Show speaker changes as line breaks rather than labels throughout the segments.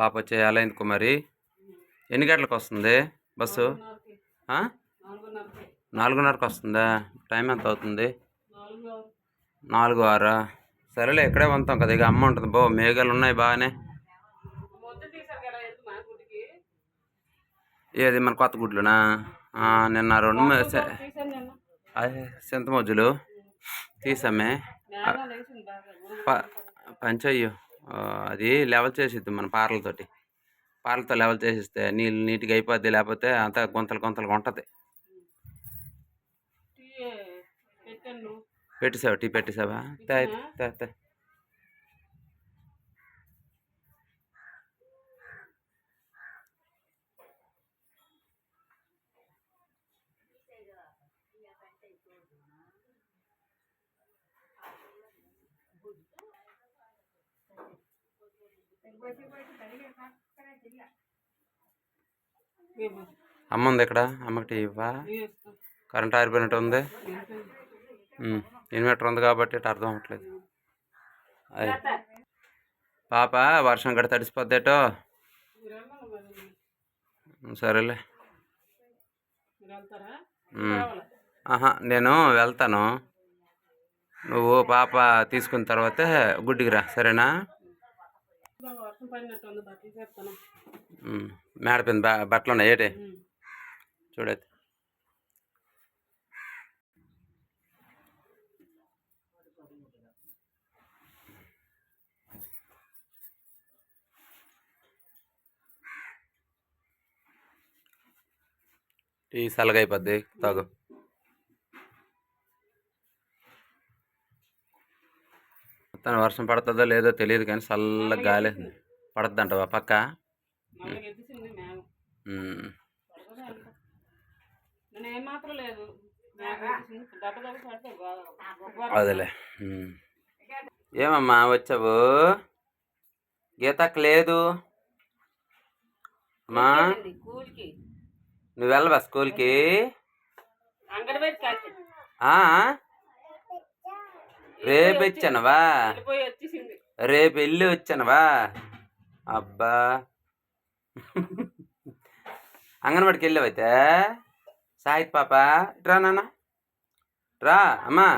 పాప వచ్చేయాలి ఎందుకు మరి? ఎన్ని గంటలకు వస్తుంది బస్సు?
నాలుగున్నరకి
వస్తుందా? టైం ఎంత అవుతుంది?
నాలుగు
ఆరా సరేలే ఇక్కడే ఉంటాం కదా ఇక అమ్మ ఉంటుంది. బో మేఘాలు ఉన్నాయి బాగానే. ఏది మన కొత్త గుడ్లునా? నిన్న రెండు సింత మొజ్జులు తీసామే. పంచయ్యు. అది లెవెల్ చేసిద్ది మన పార్లతోటి. పార్లతో లెవెల్ చేసిస్తే నీళ్ళు నీట్గా అయిపోద్ది లేకపోతే అంతా గుంతలు గుంతలుగా ఉంటుంది.
టీ పెట్టాను నువ్వు
పెట్టేసావా? టీ పెట్టేసావా? అమ్మ ఉంది ఇక్కడ అమ్మకి ఇవ్వా? కరెంట్ ఆరిపోయినట్టు ఉంది. ఇన్వర్టర్ ఉంది కాబట్టి ఇటు అర్థం అవ్వట్లేదు. అయ్ పాప వర్షం గడ తడిసిపోద్దేటో సరేలే. ఆహా నేను వెళ్తాను. నువ్వు పాప తీసుకున్న తర్వాతే గుడ్డికి రా సరేనా?
ఉంది బట్టలు
ఉన్నాయి ఏటి. చూడైతే. టీ చల్లగా అయిపోద్ది తాగు. మొత్తం వర్షం పడుతుందో లేదో తెలియదు కానీ చల్లగా గాలి పడద్దంటవా పక్క? అదేలే. ఏమమ్మా వచ్చావు? గీతకు లేదు. అమ్మా. నువ్వు వెళ్ళవా స్కూల్కి? రేపు ఇచ్చానవా? రేపు వెళ్ళి వచ్చానవా? అబ్బా. అంగన్వాడికి వెళ్ళావైతే సాహిత్ పాప. రా నాన్న. రా అమ్మా.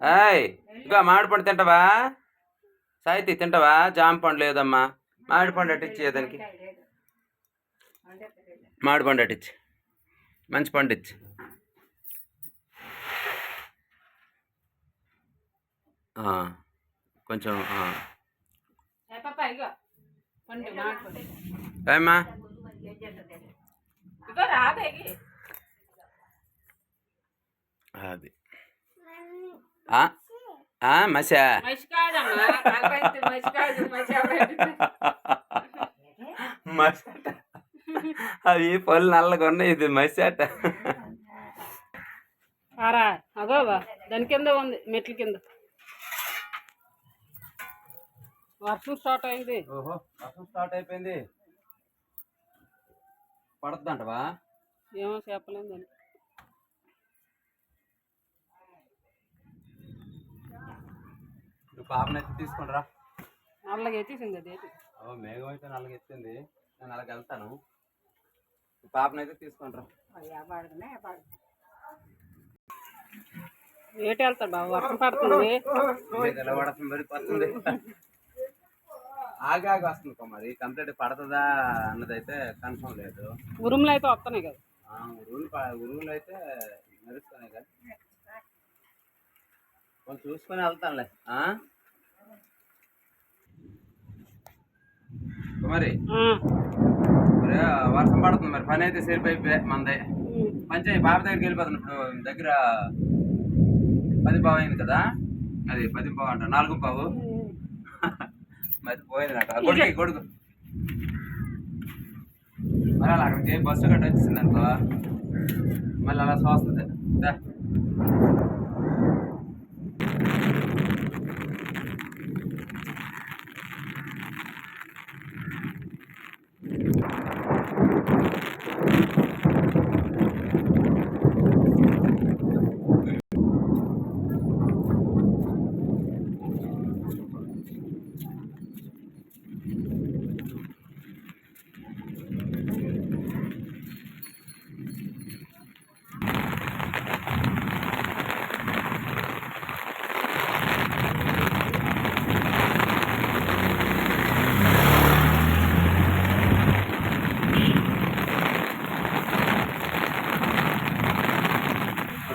ఏయ్ ఇగో మామిడి పండు తింటావా? సాహితీ తింటావా? జామ పండు లేదమ్మా. మామిడి పండు అట్టిచ్చి దానికి. మామిడి పండు అట్టిచ్చి మంచి పండు ఇచ్చి కొంచెం ఆ.
ఏ పాప ఇగో పండు మాట్లాడు
ఏమ్మా? అది. ఆ? ఆ, మసా? మసాట అవి పళ్ళు నల్లగా ఉన్నాయి ఇది మసాట
ఆరా అగో బా. దాని కింద ఉంది మెట్ల కింద. వర్షం స్టార్ట్ అయింది.
ఓహో వర్షం స్టార్ట్ అయిపోయింది. పడుతుందంటవా
ఏమో చెప్పలేము దాన్ని.
నువ్వు పాపను ఎత్తి
నల్లగా ఎత్తేసింది అది.
ఓ మేఘం అయితే నల్లగా ఎత్తింది. నేను అలాగ వెళ్తాను. పాపను అయితే తీసుకుని రా
ఏటి వెళ్తాడు బాబు? వర్షం పడుతుంది
పడుతుంది. పడిపోతుంది ఆగి ఆగి వస్తుంది కుమారి కంప్లీట్ పడుతుందా అన్నదైతే కన్ఫర్మ్ లేదు.
ఉరుములు అయితే వస్తున్నాయి కదా.
ఉరువులు ఉరువులు అయితే మెరుస్తున్నాయి కదా. కొంచెం చూసుకొని వెళ్తానులే. ఆ? కుమారి. వర్షం పడుతుంది మరి. పని అయితే అయిపోయి మందే. పంచాయి బాబు దగ్గరికి వెళ్ళిపోతుంది ఇప్పుడు దగ్గర పది పావు అయింది కదా. అది పది పావు అంట. నాలుగు పావు. మరి పోయింది నాకు కొడుకు కొడుకు. అలా అక్కడికి బస్సు గట్ట వచ్చేసింది అనుకో. మళ్ళీ అలా చూస్తుంది.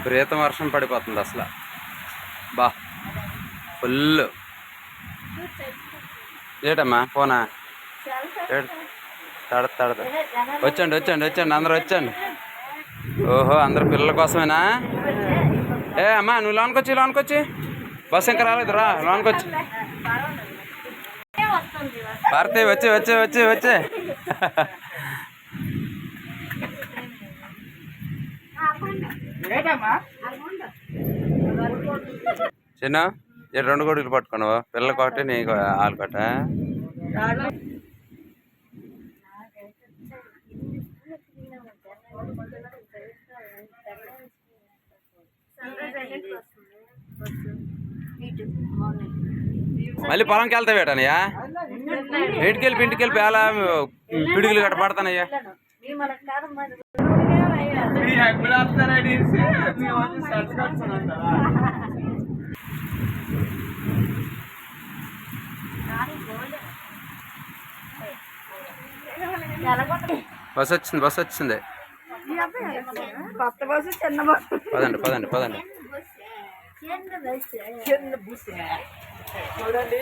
విపరీతం వర్షం పడిపోతుంది అసలు. బా ఫుల్ ఏటమ్మా పోనా? ఏడు తడ తడదు. వచ్చండి వచ్చండి వచ్చండి అందరు వచ్చండి ఓహో అందరు పిల్లల కోసమేనా? ఏ అమ్మా నువ్వు లోన్కొచ్చి లోన్కొచ్చి బస్ ఇంకా రాలేదు రా లోన్కొచ్చి భారతి వచ్చి వచ్చి వచ్చి వచ్చి. చిన్న రెండు గొడుగులు పట్టుకున్నావు? పిల్లలు కొట్టి నీకు ఆలు కొట్ట మళ్ళీ పొలంకి వెళ్తావు ఏటనయ్యా ఇంటికి వెళ్ళి ఇంటికి వెళ్ళి పేల పిడుగులు గట్ట పడతానయ్యా. బస్ వచ్చింది బస్ వచ్చింది.
కొత్త బస్సు చిన్న బస్సు.
పదండి పదండి పదండి.
చిన్న బస్సు. చూడండి.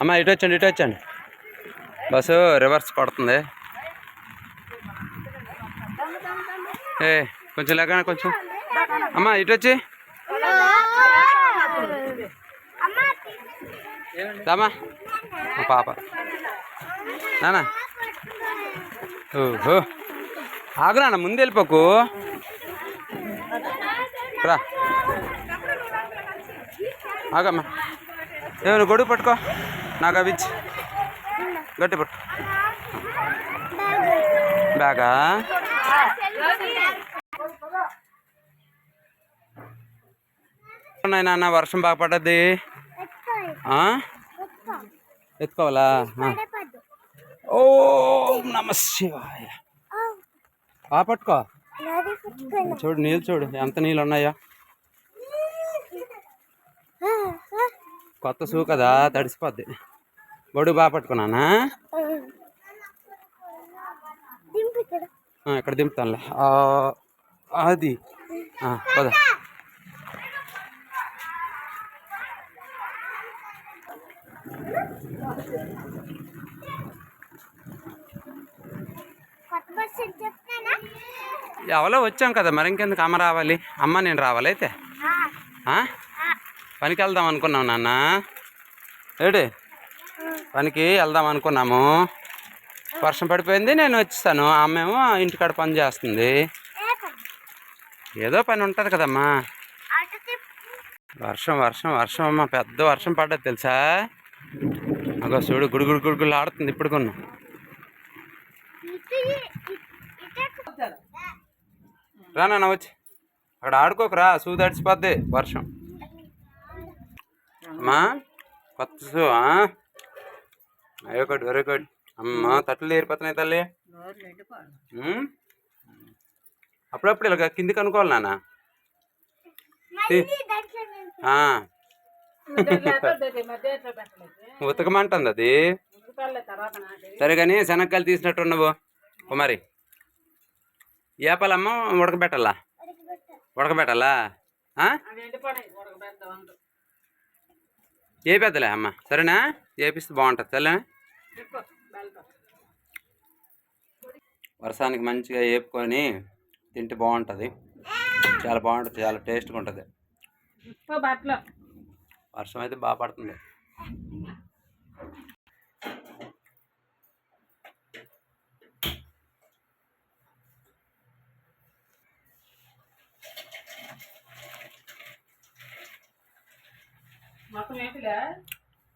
అమ్మ ఇటు వచ్చండి ఇటు వచ్చండి. బస్సు రివర్స్ కొడుతుంది ఏ కొంచెం లేక కొంచెం? అమ్మ ఇటు వచ్చి. రామా. పాప. నానా. ఓహో. ఆగు నాన్న ముందు వెళ్ళిపోకు. రా. ఆగమ్మా. ఏమైనా గొడుగు పట్టుకో. నాకు అవి ఇచ్చి. గట్టి పట్టు. బ్యాగా? ఉన్నాయి నాన్న వర్షం బాగా పడ్డది? ఎత్తుకోవాలా? ఓ నమ శివాయ. ఆ పట్టుకో. చూడు నీళ్ళు చూడు ఎంత నీళ్ళు ఉన్నాయా. కొత్త సూ కదా తడిసిపోద్ది. గొడుగు బాగా పట్టుకున్నానా? ఇక్కడ. దింపుతానులే. అది. పద. ఎవరో వచ్చాం కదా మరి ఇంకెందుకు అమ్మ రావాలి? అమ్మ నేను రావాలి అయితే? పనికి వెళ్దాం అనుకున్నాం నాన్న? ఏడు. పనికి వెళ్దాం అనుకున్నాము. వర్షం పడిపోయింది నేను వచ్చేసాను. ఆమెమో ఇంటికాడ పని చేస్తుంది. ఏదో పని ఉంటుంది కదమ్మా. వర్షం వర్షం వర్షం అమ్మ. పెద్ద వర్షం పడ్డది తెలుసా? అగో చూడు గుడుగుడు గుడుగులు ఆడుతుంది ఇప్పుడు కొన్నా. రా వచ్చి. అక్కడ ఆడుకోకరా సూ తడిచిపోద్ది వర్షం. అమ్మా కొత్త shoe very good very good అమ్మా తట్లు ఏరిపోతున్నాయి తల్లి. ఉమ్? అప్పుడప్పుడు ఇలా కిందికి అనుకోవాలి నాన్న. ఉతకమంటుంది అది. సరే కానీ శనక్కాయలు తీసినట్టు నువ్వు కుమారి ఏపాలమ్మ ఉడకబెట్టాలా? ఉడకబెట్టాలా? ఆ?
అవి ఎండిపోయినాయి ఉడకబెడతా ఉండు
ఏ పెద్దలే అమ్మ. సరేనా? ఏపిస్తే బాగుంటుంది. సరేనా వర్షానికి మంచిగా వేపుకొని తింటే బాగుంటుంది. చాలా బాగుంటుంది చాలా టేస్ట్గా ఉంటుంది. వర్షం అయితే బాగా పడుతుంది.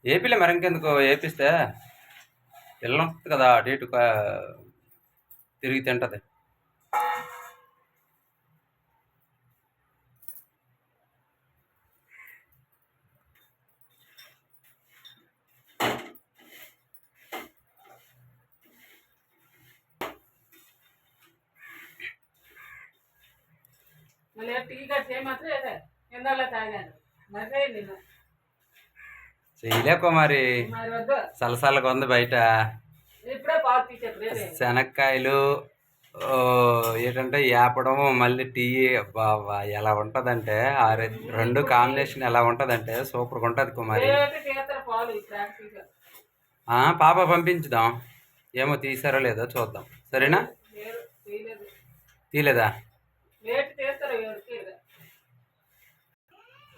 ఏపీలే? మరి ఇంకెందుకు? ఏపిస్తే ఉంటుంది కదా అటు ఇటు తిరిగి తింటుంది.
మళ్ళీ టీ కట్టి చేయమంటే ఎందాలో తాగాను మరి. నేను
చేయలేకో మరి సలసలగా ఉంది బయట. శనక్కాయలు ఓ, ఏంటంటే యాపడం మళ్ళీ టీ బాబా ఎలా ఉంటుందంటే ఆ రె- రెండు కాంబినేషన్ ఎలా ఉంటుందంటే సూపర్గా ఉంటుంది కుమారి. పాప పంపించుదాం. ఏమో తీసారో లేదో చూద్దాం. సరేనా? తీలేదా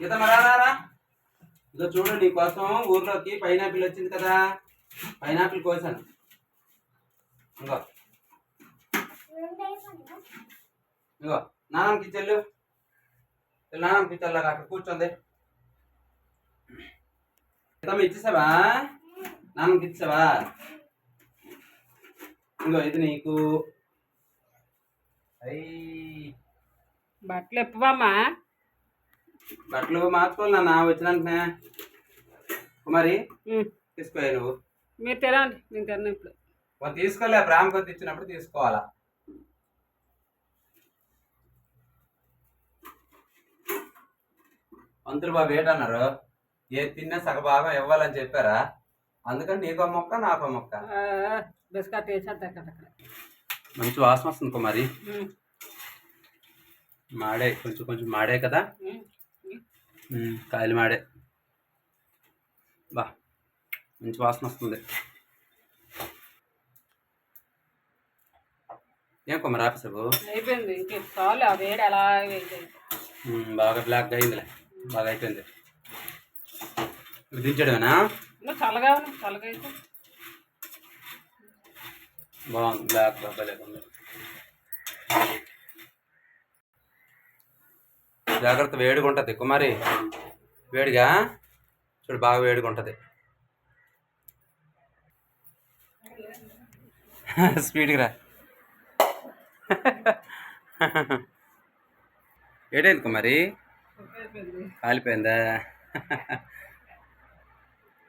గీతమ్మ రారా? ఇదో చూడు నీ కోసం ఊర్లోకి పైనాపిల్ వచ్చింది కదా. పైనాపిల్ కోసాను. ఇంకో ఇంకో నాన్నకి చెల్లు నాన్నకి చెల్లాగా అక్కడ కూర్చోంది గీతమ్మ ఇచ్చేసావా? నాన్నకి ఇచ్చావా ఇంకో ఇది నీకు. అయ్యి.
బట్టలు ఎప్పువమ్మా?
బట్టలు మార్చుకోవాలి నాన్న. వచ్చినాకనే కుమారి తీసుకోవాలి నువ్వు.
మీరు తినండి నేను తిన్న ఇప్పుడు.
తీసుకోలే ప్రేమ కొద్ది ఇచ్చినప్పుడు తీసుకోవాలా? మంత్రులు బాబు ఏంటన్నారు? ఏ తిన్నా సగభాగం ఇవ్వాలని చెప్పారా? అందుకని నీకో మొక్క నాకో మొక్క.
బిస్కెట్
మంచి వాసన వస్తుంది కుమారి మాడే కొంచెం కొంచెం మాడే కదా. కాయలు మాడే. బా మంచి వాసన వస్తుంది. ఏం కుమారి ఆఫీసు
అయిపోయింది ఇంకే చాలు ఆ వేడి అలా వేసేది
ఉమ్, బాగా బ్లాక్ అయిందిలే బాగా అయిపోయింది. దించడమేనా
చల్లగా చల్లగా
బాగుంది బ్లాక్ బాగా లేకుండా జాగ్రత్త వేడిగా ఉంటుంది కుమారి వేడిగా? చూడు బాగా వేడిగా ఉంటుంది స్పీడ్గా రా. ఏటైంది కుమారి? కాలిపోయిందా?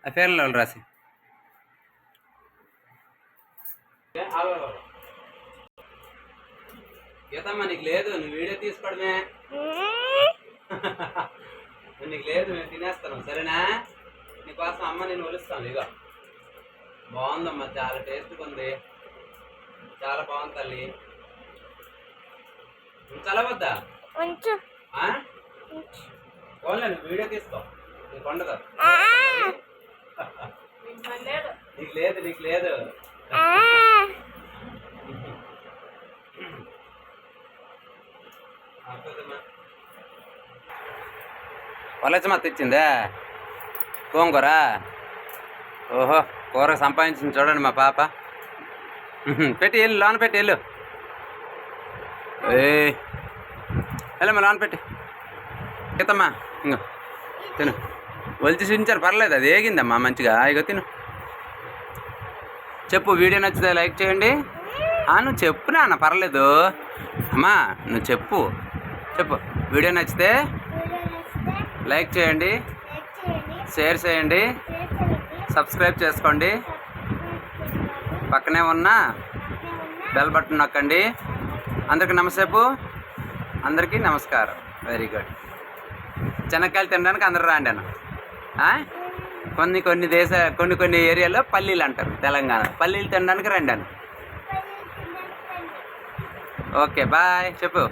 ఆ పేర్లలో రాసి? గీతమ్మ నీకు లేదు నువ్వు వీడియో తీసుకోవడమే. నీకు లేదు మేము తినేస్తాను సరేనా? నీకోసం అమ్మ నేను ఒలుస్తాను ఇక బాగుందమ్మా చాలా టేస్ట్గా ఉంది. చాలా బాగుంది తల్లి. చలవద్దా ఆ? పోన్లే నువ్వు వీడియో తీసుకో నీకు ఉండదు నీకు లేదు నీకు లేదు. వలచమ్మ తెచ్చిందే? గోంగూర? ఓహో కూర సంపాదించింది చూడండి మా పాప. పెట్టి వెళ్ళు లోన పెట్టి వెళ్ళు. ఏ వెళ్ళమ్మా లోన పెట్టి. ఎత్తమ్మా ఇంకో తిను. ఒలిచి చూపించారు పర్లేదు అది ఏగిందమ్మా మంచిగా. ఇగో తిను. చెప్పు వీడియో నచ్చితే లైక్ చేయండి. ఆ, నువ్వు చెప్పు నాన్న పర్లేదు. అమ్మా నువ్వు చెప్పు. చెప్పు. వీడియో నచ్చితే లైక్ చేయండి షేర్ చేయండి సబ్స్క్రైబ్ చేసుకోండి. పక్కనే ఉన్న బెల్ బటన్ నొక్కండి. అందరికి నమసేపు. అందరికీ నమస్కారం. Very good. చెనక్కాయలు తినడానికి అందరూ రాండి అన్న కొన్ని కొన్ని దేశ కొన్ని కొన్ని ఏరియాలో పల్లీలు అంటారు తెలంగాణ. పల్లీలు తినడానికి రండి అన్న ఓకే బాయ్. చెప్పు.